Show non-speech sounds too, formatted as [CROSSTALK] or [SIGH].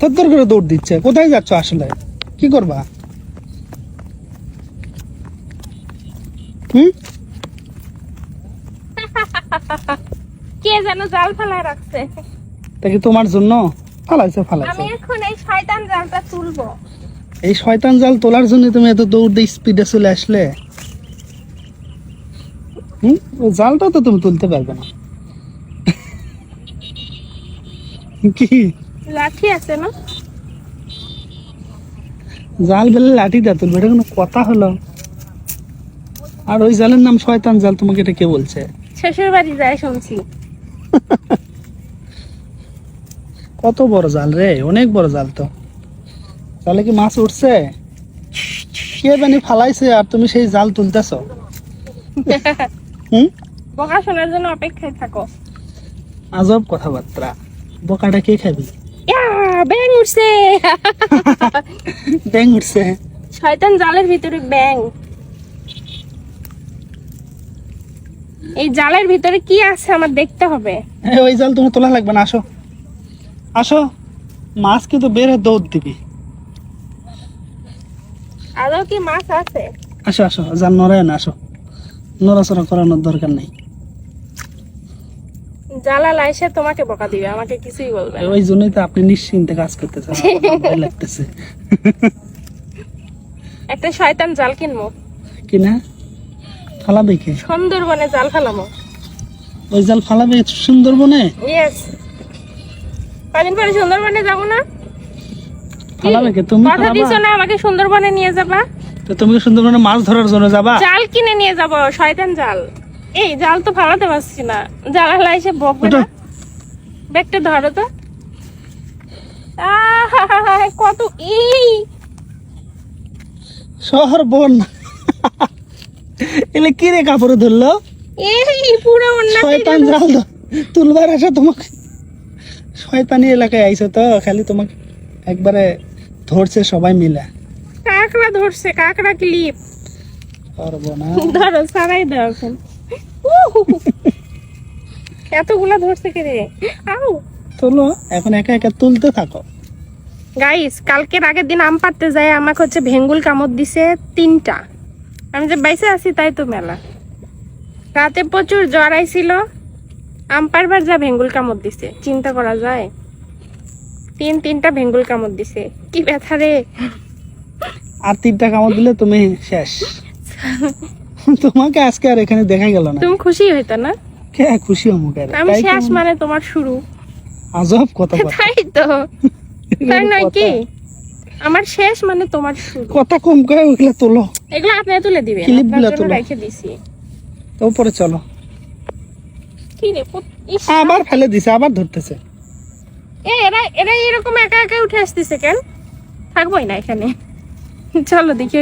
থর করে দৌড় দিচ্ছে। কোথায় যাচ্ছ আসলে? কি করবা? হুম? [LAUGHS] কে যেন জাল ফেলায় রাখছে। তা কি তোমার জন্য? ফালাইছে ফালাইছে। আমি এখন এই শয়তান জালটা তুলবো। এই শয়তান জাল তোলার জন্য তুমি এত দৌড় দিয়ে স্পিডে চলে আসলে? হুম? ওই জালটা তো তুমি তুলতে পারবে না। [LAUGHS] কি? লাঠি আছে না? জাল বেলে লাঠি দা তুলবে এটা কোনো কথা হলো? আর ওই জালের নাম শয়তান জাল তোমাকে এটা কে বলছে? শ্বশুর বাড়ি যায় শুনছি। কত বড় জাল রে অনেক বড় জাল তো। জালে কি মাছ উঠছে? কে জানি ফালাইছে আর তুমি সেই জাল তুলতেছ? হুম? বকা শোনার জন্য অপেক্ষায় থাকো। আজব কথাবার্তা। বোকাটা কে খাবি? ব্যাং উঠছে ব্যাং উঠছে শয়তান জালের ভিতরে ব্যাং এই জালের ভিতরে কি আছে আমার দেখতে হবে? ওই জাল তুমি তোলা লাগবে না আসো। আসো মাছ কিন্তু বের দৌড় দিবি। আদৌ কি মাছ আছে? আসো আসো জাল নড়ায় না আসো। নড়াচড়া করানোর দরকার নেই। তোমাকে বকা দিবে আমাকে কিছুই বলবে। ওই জন্যই তো আপনি নিশ্চিন্তে কাজ আমার লাগতেছে। একটা শয়তান জাল কিনবো। কিনা? ফালাবে কে? সুন্দরবনে জাল ওই জাল ফালাবে সুন্দরবনে? ইয়েস কদিন পরে সুন্দরবনে যাব না? ফালাবে কে? তুমি কথা দিছো না আমাকে সুন্দরবনে নিয়ে যাবা। তো তুমি সুন্দরবনে মাছ ধরার জন্য যাবা? জাল কিনে নিয়ে যাব শয়তান জাল। এই জাল তো ফালাতে পারছি না। জাল হালা এসে বকবে না। ব্যাগটা ধরো তো। কত এই। শহর বন। এলে কি রে কাপড়ে ধরলো? এই পুরো অন্য শয়তান জাল তুলবার আসে তোমাকে। শয়তানি এলাকায় আইছে তো খালি তোমাকে একবারে ধরছে সবাই মিলে। কাকড়া ধরছে কাকড়া ক্লিপ। ধরো সারাই দাও এখন। [LAUGHS] এতগুলা ধরছে কে রে? আউ। তোলো এখন একা একা তুলতে থাকো। গাইস কালকের আগের দিন আম পাড়তে যায় আমাকে হচ্ছে ভেঙ্গুল কামড় দিছে তিনটা। আমি যে বাইসে আছি তাই তো মেলা। রাতে প্রচুর জ্বর আইছিল। আম পারবার যা ভেঙ্গুল কামড় দিছে চিন্তা করা যায়? তিন তিনটা ভেঙ্গুল কামড় দিছে। কি ব্যথা রে? আর তিনটা কামড় দিলে তুমি শেষ। [LAUGHS] [LAUGHS] তোমাকে আজকে আর এখানে দেখা গেল না। তুমি খুশি হইতো না? কে খুশি হমুকে আমি শেষ মানে তোমার শুরু। আজব কথা। [LAUGHS] তাই তো। তাই নয় কি? আমার শেষ মানে তোমার শুরু। কথা কম করে ওগুলো তোলো। এগুলো আপনি তুলে দিবেন ক্লিপগুলো তোলো। রেখে দিছি। তো উপরে চলো। কি রে পুত- আবার ফেলে দিছে আবার ধরতেছে। এ এরা এরা এরকম একা একা উঠে আসতেছে কেন? থাকবোই না এখানে। [LAUGHS] চলো দেখি।